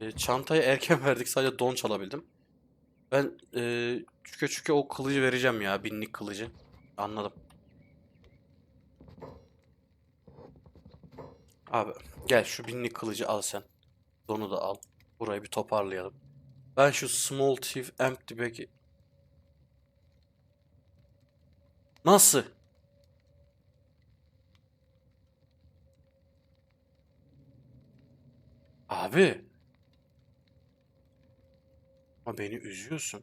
E, çantayı erken verdik. Sadece don çalabildim. Ben e, çüke çüke o kılıcı vereceğim ya. Binlik kılıcı. Anladım. Abi gel şu binlik kılıcı al sen. Donu da al. Burayı bir toparlayalım. Ben şu small thief empty bag'i... Nasıl? Abi. Ama beni üzüyorsun.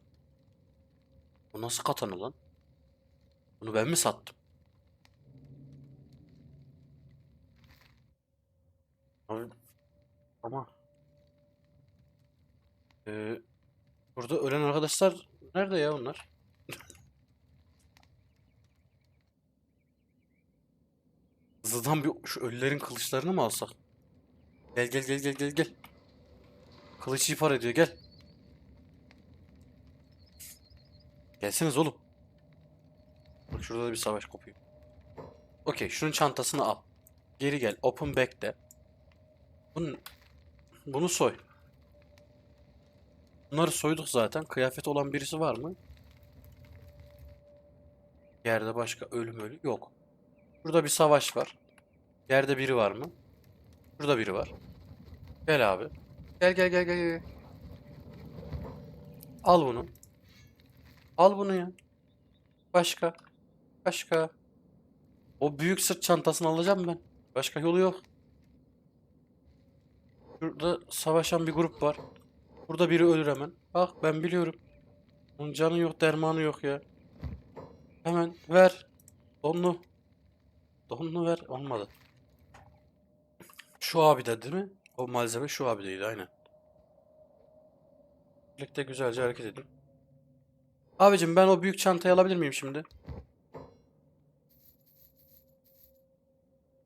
Bu nasıl katana lan? Bunu ben mi sattım? Abi ama Ee, burada ölen arkadaşlar nerede ya onlar? Hızlıdan bir şu ölülerin kılıçlarını mı alsak? Gel gel gel gel gel gel. Kılıç ihbar ediyor gel. Gelseniz oğlum. Bak şurada da bir savaş kopuyor. Okey şunun çantasını al. Geri gel. Open back de. Bunu, bunu soy. Bunları soyduk zaten. Kıyafet olan birisi var mı? Yerde başka ölüm ölü yok. Burada bir savaş var. Yerde biri var mı? Burada biri var. Gel abi. Gel gel gel gel. gel. Al bunu. Al bunu ya. Başka. Başka. O büyük sırt çantasını alacağım ben. Başka yolu yok. Şurada savaşan bir grup var. Burada biri ölür hemen. Bak ben biliyorum. Onun canı yok, dermanı yok ya. Hemen ver. Donlu. Donlu ver. Olmadı. Şu abi de değil mi? O malzeme şu abideydi aynen. Birlikte güzelce hareket edin. Abicim ben o büyük çantayı alabilir miyim şimdi?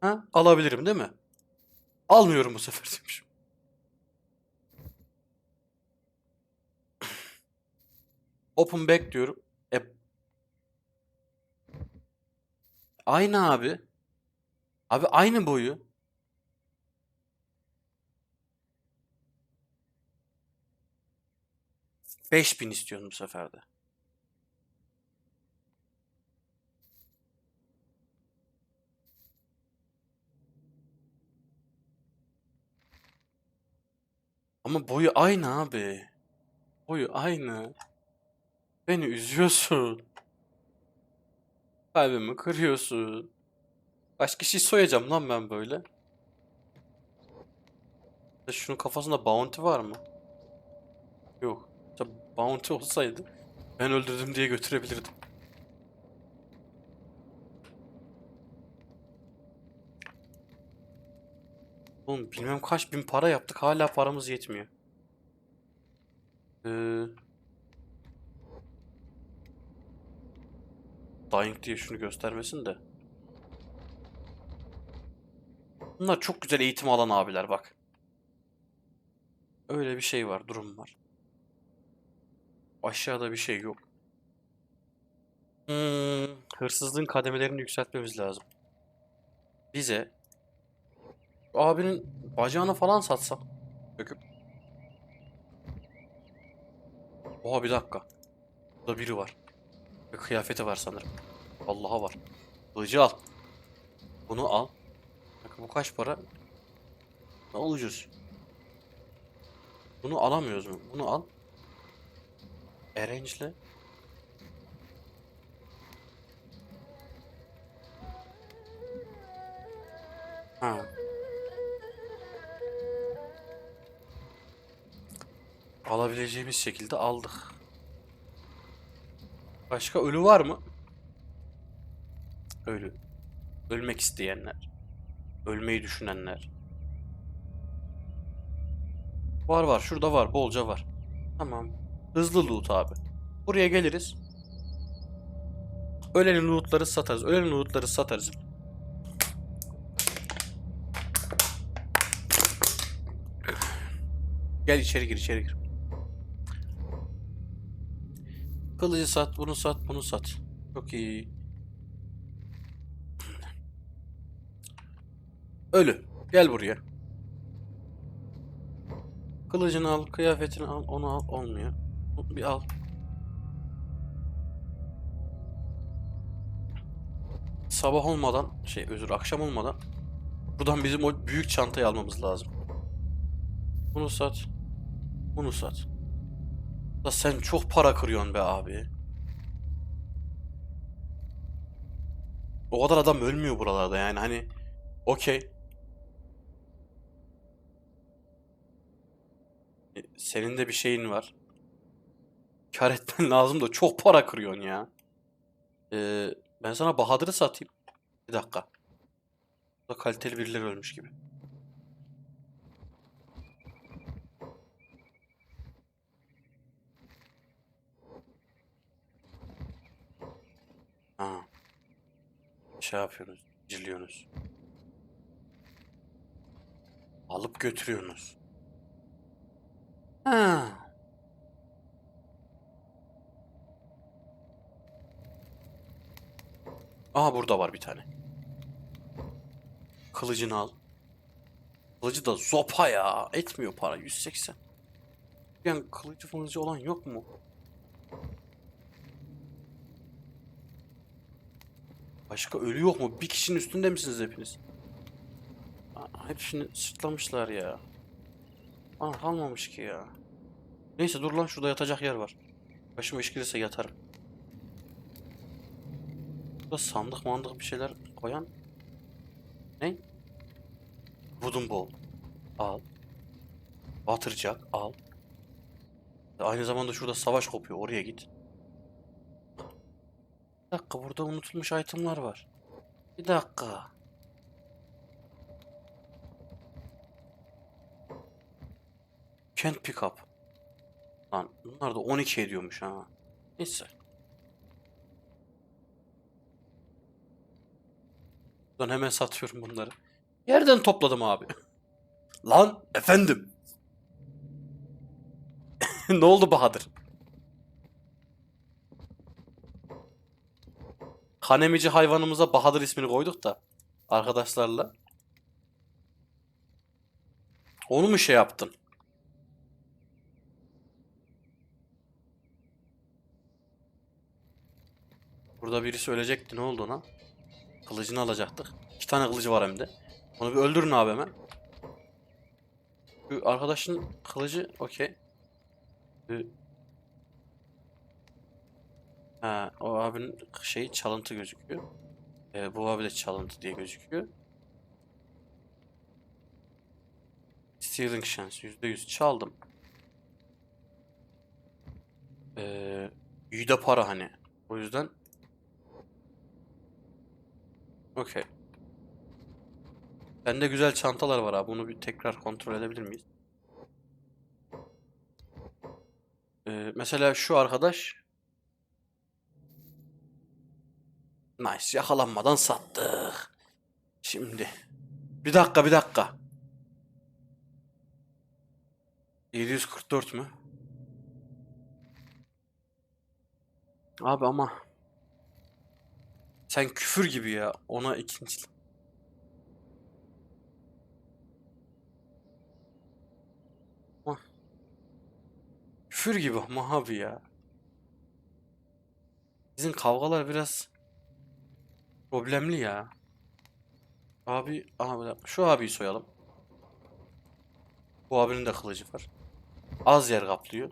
Ha? Alabilirim değil mi? Almıyorum bu sefer demişim. Open back diyorum. E... Aynı abi. Abi aynı boyu. Beş bin istiyorum bu sefer Ama boyu aynı abi. Boyu aynı. Beni üzüyorsun. Kalbimi kırıyorsun. Başka şey soyacağım lan ben böyle. Şunun kafasında bounty var mı? Yok. Bounty olsaydı ben öldürdüm diye götürebilirdim. Oğlum bilmem kaç bin para yaptık hala paramız yetmiyor. Ee, Dying diye şunu göstermesin de. Bunlar çok güzel eğitim alan abiler bak. Öyle bir şey var, durum var. Aşağıda bir şey yok. Hmm, hırsızlığın kademelerini yükseltmemiz lazım. Bize abinin bacağını falan satsak. Döküp. Oha bir dakika. Burada biri var. Ve kıyafeti var sanırım. Allah'a var. Kılıcı al. Bunu al. Bak bu kaç para? Ne ucuz. Bunu alamıyoruz mu? Bunu al. Arrange'le. Ha. Alabileceğimiz şekilde aldık. Başka ölü var mı? Ölü. Ölmek isteyenler. Ölmeyi düşünenler. Var var. Şurada var. Bolca var. Tamam. Hızlı loot abi. Buraya geliriz. Ölenin lootları satarız. Ölenin lootları satarız. Gel içeri gir içeri gir. Kılıcı sat, bunu sat, bunu sat. Çok iyi. Ölü. Gel buraya. Kılıcını al, kıyafetini al, onu al, olmuyor. Bir al. Sabah olmadan, şey özür, akşam olmadan buradan bizim o büyük çantayı almamız lazım. Bunu sat. Bunu sat. Da sen çok para kırıyorsun be abi. O kadar adam ölmüyor buralarda yani hani okey. E, Senin de bir şeyin var. Kar etmen lazım da çok para kırıyorsun ya. Ee, ben sana Bahadır'ı satayım. Bir dakika. Burada kaliteli birileri ölmüş gibi. Ha. Şey yapıyorsunuz. Ciliyorsunuz. Alıp götürüyorsunuz. Ha. Aha burada var bir tane. Kılıcını al. Kılıcı da zopa ya. Etmiyor para 180. Yani kılıcı fılıcı olan yok mu? Başka ölü yok mu? Bir kişinin üstünde misiniz hepiniz? Aa, hepsini sırtlamışlar ya. Aa, kalmamış ki ya. Neyse dur lan şurada yatacak yer var. Başıma iş gelirse yatarım. Burada sandık mandık bir şeyler koyan. Ne? Wooden bowl. Al. Batıracak. Al. Aynı zamanda şurada savaş kopuyor. Oraya git. Bir dakika burada unutulmuş itemlar var. Bir dakika. Can't pick up. Lan bunlar da 12 ediyormuş ha. Neyse. Buradan hemen satıyorum bunları. Yerden topladım abi. Lan efendim. ne oldu Bahadır? Kanemici hayvanımıza Bahadır ismini koyduk da arkadaşlarla. Onu mu şey yaptın? Burada birisi ölecekti. Ne oldu ona? Kılıcını alacaktık. İki tane kılıcı var hem de. Onu bir öldürün abi hemen. Şu arkadaşın kılıcı okey. Ha, o abinin şeyi çalıntı gözüküyor. Ee, bu abi de çalıntı diye gözüküyor. Stealing chance %100 çaldım. Ee, iyi para hani. O yüzden Okey. Bende güzel çantalar var abi. Bunu bir tekrar kontrol edebilir miyiz? Ee, mesela şu arkadaş Nice. Yakalanmadan sattık. Şimdi. Bir dakika bir dakika. 744 mü? Abi ama sen küfür gibi ya. Ona ikinci. Küfür gibi ama abi ya. Bizim kavgalar biraz problemli ya. Abi, aha. Şu abiyi soyalım. Bu abinin de kılıcı var. Az yer kaplıyor.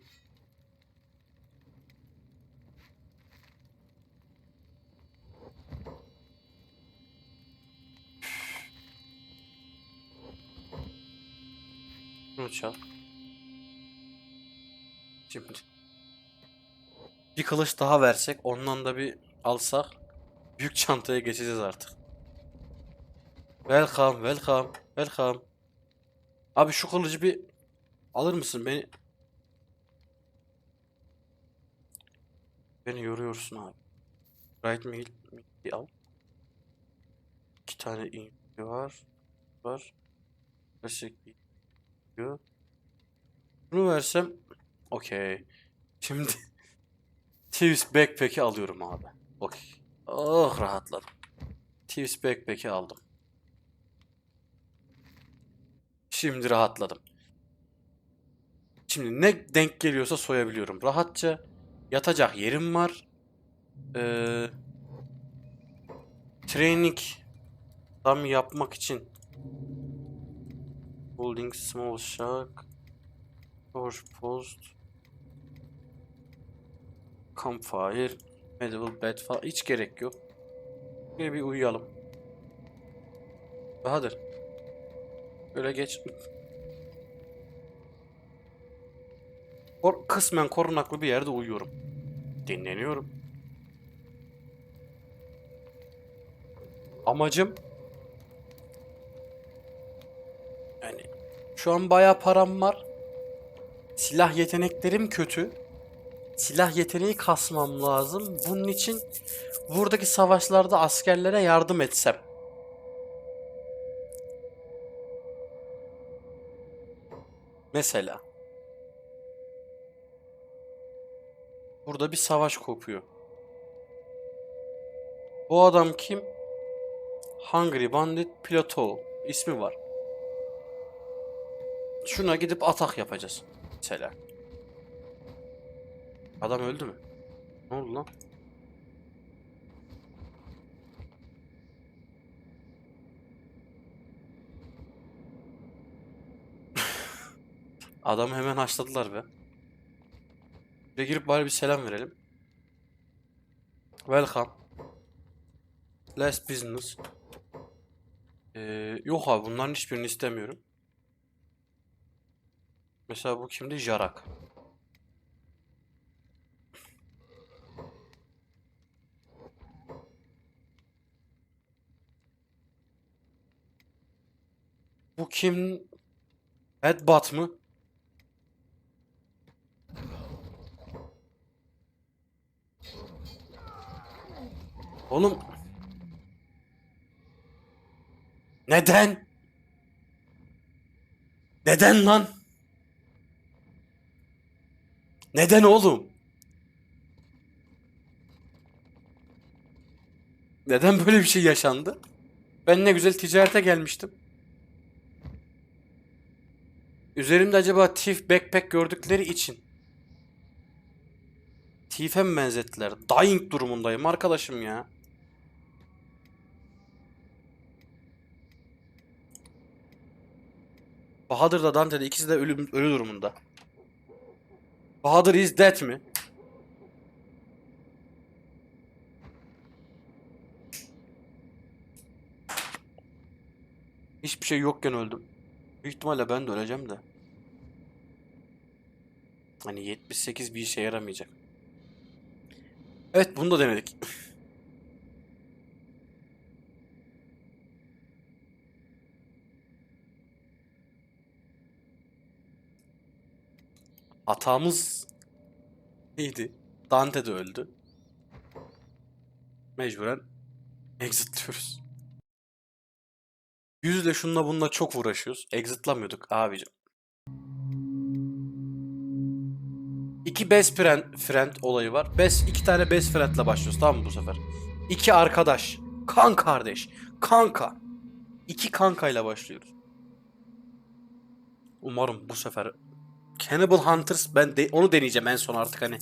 Şunu çal. Şimdi. Bir kılıç daha versek, ondan da bir alsak büyük çantaya geçeceğiz artık. Welcome, welcome, welcome. Abi şu kılıcı bir alır mısın beni? Beni yoruyorsun abi. Right meal, meal al. İki tane inci var. Var. Klasik bir diyor. Bunu versem okey. Şimdi Thieves Backpack'i alıyorum abi. Okey. Oh rahatladım. Thieves Backpack'i aldım. Şimdi rahatladım. Şimdi ne denk geliyorsa soyabiliyorum. Rahatça yatacak yerim var. Ee, training tam yapmak için Holding small shark Torch post Campfire Medieval bed falan hiç gerek yok. Böyle bir uyuyalım. Bahadır. Böyle geç. Kor kısmen korunaklı bir yerde uyuyorum. Dinleniyorum. Amacım yani şu an bayağı param var. Silah yeteneklerim kötü. Silah yeteneği kasmam lazım. Bunun için buradaki savaşlarda askerlere yardım etsem. Mesela. Burada bir savaş kopuyor. Bu adam kim? Hungry Bandit Plateau ismi var. Şuna gidip atak yapacağız. Mesela. Adam öldü mü? Ne oldu lan? Adamı hemen haşladılar be. Ve girip bari bir selam verelim. Welcome. Last business. Ee, yok abi bunların hiçbirini istemiyorum. Mesela bu kimdi? Jarak. Bu kim? Headbutt mı? Oğlum. Neden? Neden lan? Neden oğlum? Neden böyle bir şey yaşandı? Ben ne güzel ticarete gelmiştim. Üzerimde acaba Thief backpack gördükleri için Thief'e mi benzettiler? Dying durumundayım arkadaşım ya. Bahadır da Dante de ikisi de ölüm, ölü durumunda. Bahadır is dead mi? Hiçbir şey yokken öldüm. Büyük ihtimalle ben de öleceğim de. Hani 78 bir işe yaramayacak. Evet bunu da denedik. Hatamız neydi? Dante de öldü. Mecburen exit diyoruz. Yüzle şunla bununla çok uğraşıyoruz. Exit'lamıyorduk abicim. İki best friend, friend olayı var. Best, iki tane best friend'le başlıyoruz tamam mı bu sefer? İki arkadaş. Kan kardeş. Kanka. İki kankayla başlıyoruz. Umarım bu sefer Cannibal Hunters ben de, onu deneyeceğim en son artık hani.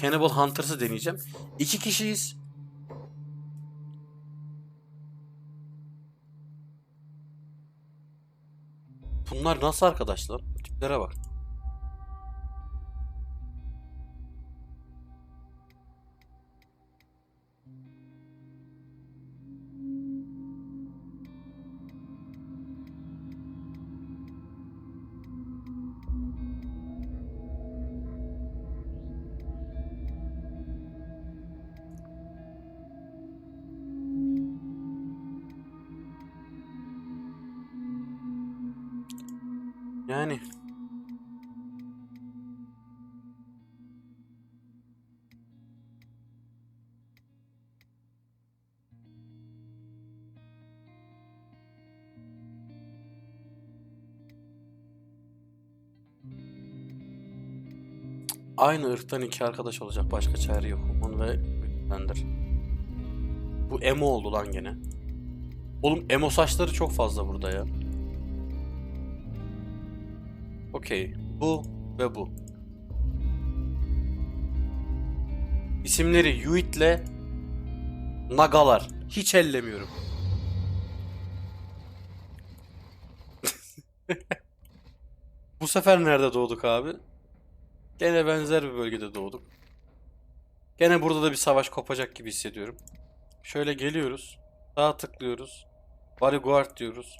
Cannibal Hunters'ı deneyeceğim. İki kişiyiz. Bunlar nasıl arkadaşlar? Tiplere bak. Aynı ırktan iki arkadaş olacak. Başka çare yok. Onu ve Bender. Bu emo oldu lan gene. Oğlum emo saçları çok fazla burada ya. Okey. Bu ve bu. İsimleri Yuit'le Nagalar. Hiç ellemiyorum. Bu sefer nerede doğduk abi? Gene benzer bir bölgede doğduk. Gene burada da bir savaş kopacak gibi hissediyorum. Şöyle geliyoruz. Sağa tıklıyoruz. Bodyguard diyoruz.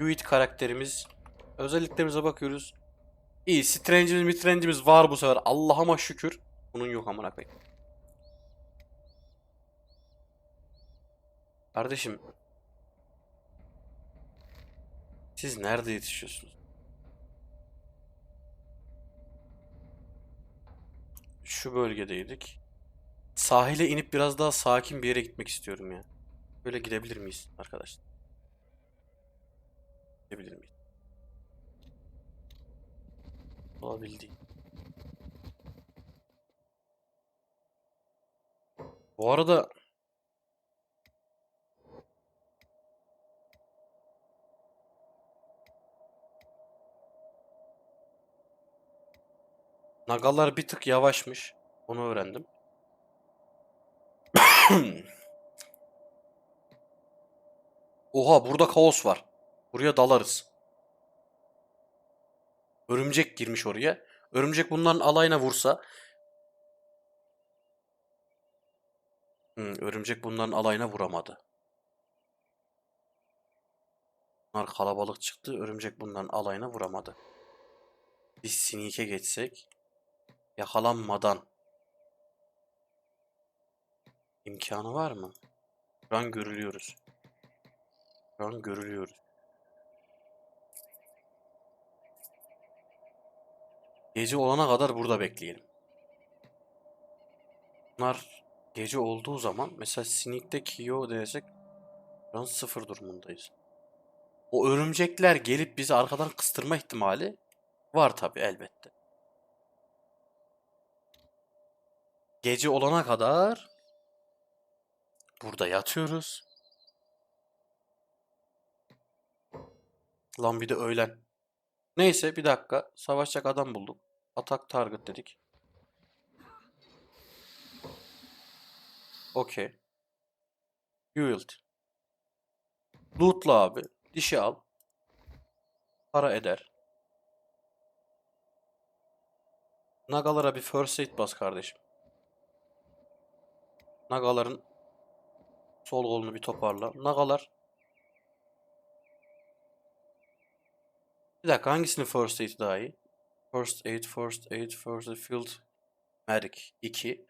Yuit karakterimiz. Özelliklerimize bakıyoruz. İyi, Strange'imiz, Mitrange'imiz var bu sefer. Allah'ıma şükür. Bunun yok amına koyayım. Kardeşim. Siz nerede yetişiyorsunuz? Şu bölgedeydik. Sahile inip biraz daha sakin bir yere gitmek istiyorum ya. Böyle gidebilir miyiz arkadaşlar? Gidebilir miyiz? Olabildiği. Bu arada Nagalar bir tık yavaşmış. Onu öğrendim. Oha burada kaos var. Buraya dalarız. Örümcek girmiş oraya. Örümcek bunların alayına vursa. Hmm, örümcek bunların alayına vuramadı. Bunlar kalabalık çıktı. Örümcek bunların alayına vuramadı. Biz sneak'e geçsek. Yakalanmadan. İmkanı var mı? Şu an görülüyoruz. Şu an görülüyoruz. Gece olana kadar burada bekleyelim. Bunlar gece olduğu zaman mesela Sneak'te Kyo desek şu an sıfır durumundayız. O örümcekler gelip bizi arkadan kıstırma ihtimali var tabi elbette. Gece olana kadar burada yatıyoruz. Lan bir de öğlen. Neyse bir dakika. Savaşacak adam bulduk. Atak target dedik. Okey. Yield. Lootla abi. Dişi al. Para eder. Nagalara bir first aid bas kardeşim. Nagaların sol kolunu bir toparla. Nagalar Bir dakika hangisinin first aid daha iyi? First aid, first aid, first aid, field medic 2.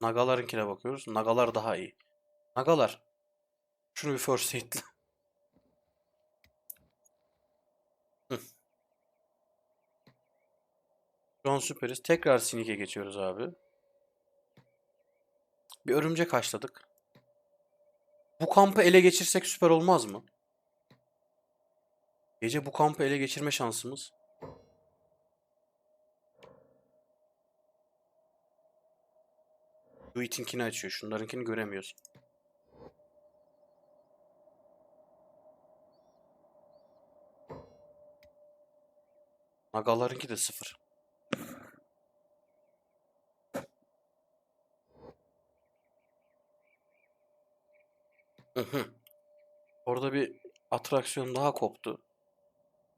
Nagalarınkine bakıyoruz. Nagalar daha iyi. Nagalar. Şunu bir first aid'le. An süperiz. Tekrar Sinik'e geçiyoruz abi. Bir örümcek haşladık. Bu kampı ele geçirsek süper olmaz mı? Gece bu kampı ele geçirme şansımız. Yuit'inkini açıyor. Şunlarınkini göremiyoruz. Nagalarınki de sıfır. Orada bir atraksiyon daha koptu.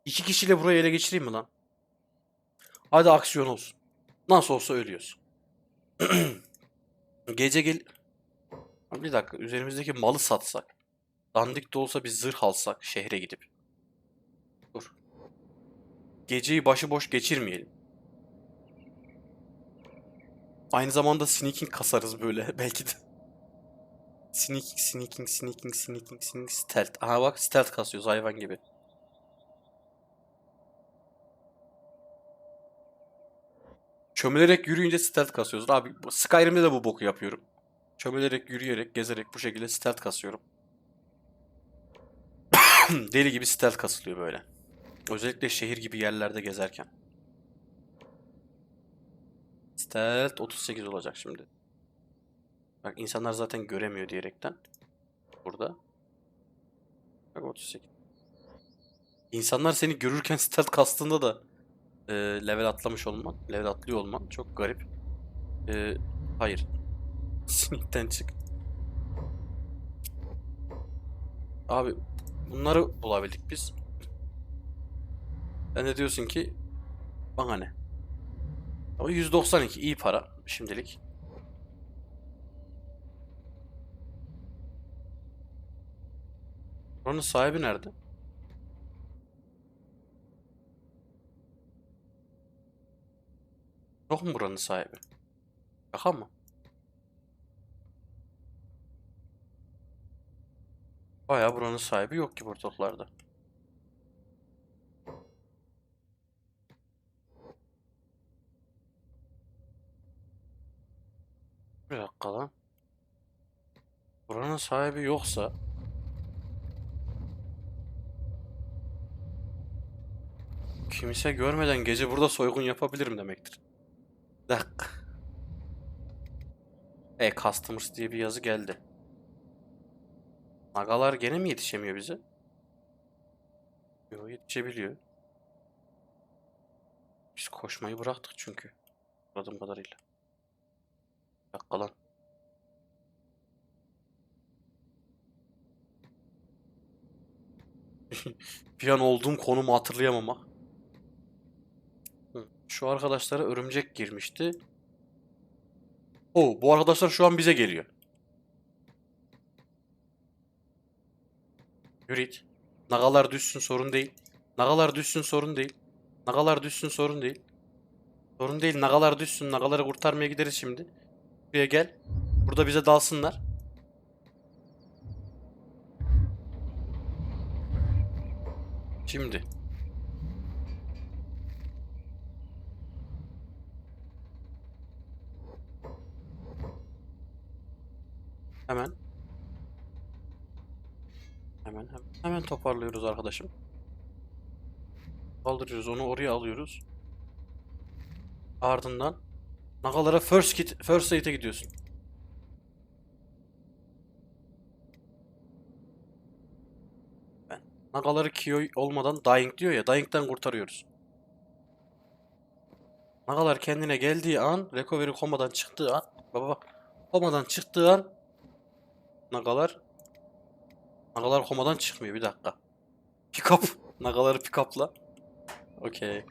İki kişiyle burayı ele geçireyim mi lan? Hadi aksiyon olsun. Nasıl olsa ölüyoruz. Gece gel... Bir dakika üzerimizdeki malı satsak. Dandik de olsa bir zırh alsak şehre gidip. Dur. Geceyi başıboş geçirmeyelim. Aynı zamanda sneaking kasarız böyle belki de. Sneaking, sneaking, sneaking, sneaking, sneaking, stealth. Aha bak stealth kasıyoruz hayvan gibi. Çömelerek yürüyünce stealth kasıyoruz. Abi Skyrim'de de bu boku yapıyorum. Çömelerek, yürüyerek, gezerek bu şekilde stealth kasıyorum. Deli gibi stealth kasılıyor böyle. Özellikle şehir gibi yerlerde gezerken. Stealth 38 olacak şimdi. Bak insanlar zaten göremiyor diyerekten. Burada. Bak 38. İnsanlar seni görürken stealth kastığında da e, level atlamış olman, level atlıyor olman çok garip. E, hayır. Sinikten çık. Abi bunları bulabildik biz. Sen de diyorsun ki bana ne? Ama 192 iyi para şimdilik. Buranın sahibi nerede? Yok mu buranın sahibi? Şaka mı? Bayağı buranın sahibi yok ki ortalıklarda. Bir dakika lan. Buranın sahibi yoksa kimse görmeden gece burada soygun yapabilirim demektir. Bir dakika. E customers diye bir yazı geldi. Nagalar gene mi yetişemiyor bize? Yo yetişebiliyor. Biz koşmayı bıraktık çünkü. Anladığım kadarıyla. Bir dakika lan. Bir an olduğum konumu hatırlayamamak. Hı, Şu arkadaşlara örümcek girmişti. Oo, bu arkadaşlar şu an bize geliyor. Yürü git. Nagalar düşsün sorun değil. Nagalar düşsün sorun değil. Nagalar düşsün sorun değil. Sorun değil. Nagalar düşsün. Nagaları kurtarmaya gideriz şimdi. Buraya gel. Burada bize dalsınlar. Şimdi. Hemen. Hemen hemen, hemen toparlıyoruz arkadaşım. Kaldırıyoruz onu oraya alıyoruz. Ardından Nagalara first kit, first aid'e gidiyorsun. Ben Nagaları Kyo olmadan Dying diyor ya Dying'den kurtarıyoruz. Nagalar kendine geldiği an recovery komadan çıktığı an baba komadan çıktığı an Nagalar Nagalar komadan çıkmıyor bir dakika. Pick up. Nagaları pick up'la. Okey.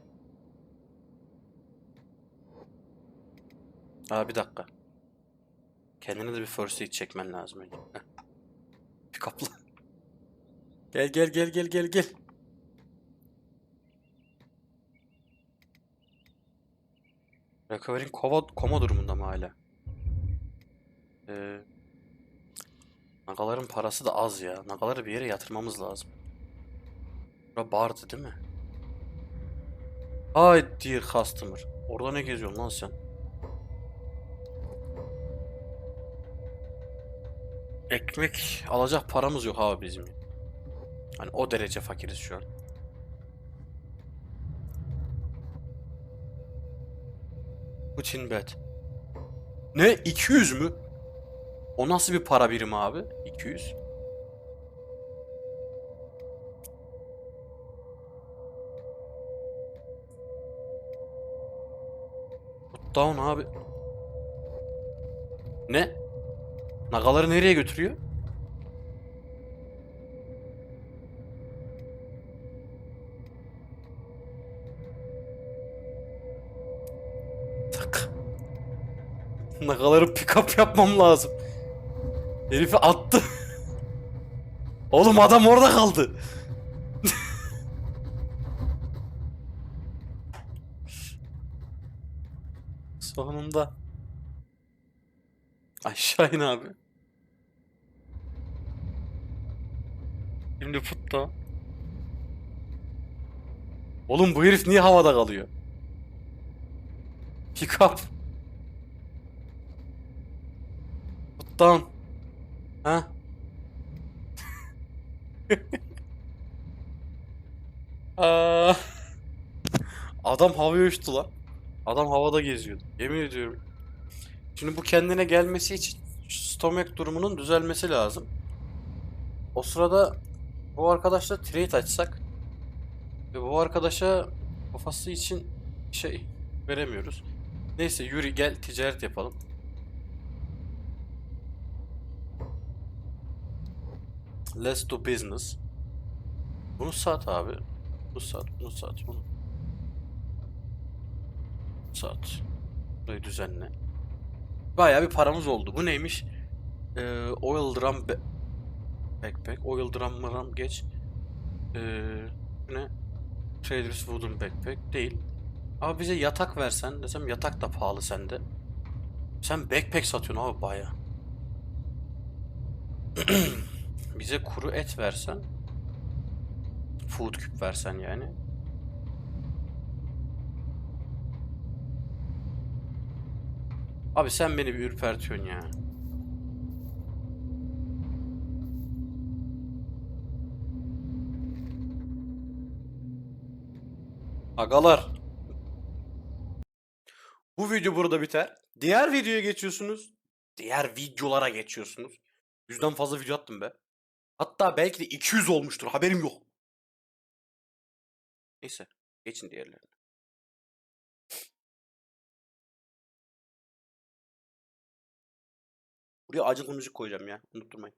Aa bir dakika. Kendine de bir first aid çekmen lazım önce. Heh. Pick up'la. Gel gel gel gel gel gel. Recovery'in kova, koma durumunda mı hala? Ee, Nagaların parası da az ya. Nagaları bir yere yatırmamız lazım. Bura bardı değil mi? Hi dear customer. Orada ne geziyorsun lan sen? Ekmek alacak paramız yok abi bizim. Hani o derece fakiriz şu an. Putin bet. Ne? 200 mü? O nasıl bir para birimi abi? 200. Put down abi. Ne? Nagaları nereye götürüyor? Nagaları pick up yapmam lazım. Herifi attı. Oğlum adam orada kaldı. Sonunda. Aşağı in abi. Şimdi putta. Oğlum bu herif niye havada kalıyor? Pick up. Put. Ha? Adam havaya uçtu lan. Adam havada geziyordu. Yemin ediyorum. Şimdi bu kendine gelmesi için şu stomach durumunun düzelmesi lazım. O sırada bu arkadaşla trade açsak ve bu arkadaşa kafası için şey veremiyoruz. Neyse yürü gel ticaret yapalım. Let's do business. Bunu sat abi. Bunu sat, bunu sat, bunu. Sat. Burayı düzenle. Bayağı bir paramız oldu. Bu neymiş? Ee, oil drum backpack. Oil drum mıram geç. Ee, ne? Trader's wooden backpack değil. Ama bize yatak versen desem yatak da pahalı sende. Sen backpack satıyorsun abi baya. bize kuru et versen. Food küp versen yani. Abi sen beni bir ürpertiyorsun ya. Agalar. Bu video burada biter. Diğer videoya geçiyorsunuz. Diğer videolara geçiyorsunuz. Yüzden fazla video attım be. Hatta belki de 200 olmuştur. Haberim yok. Neyse. Geçin diğerlerine. Buraya acıklı müzik koyacağım ya. Unutturmayın.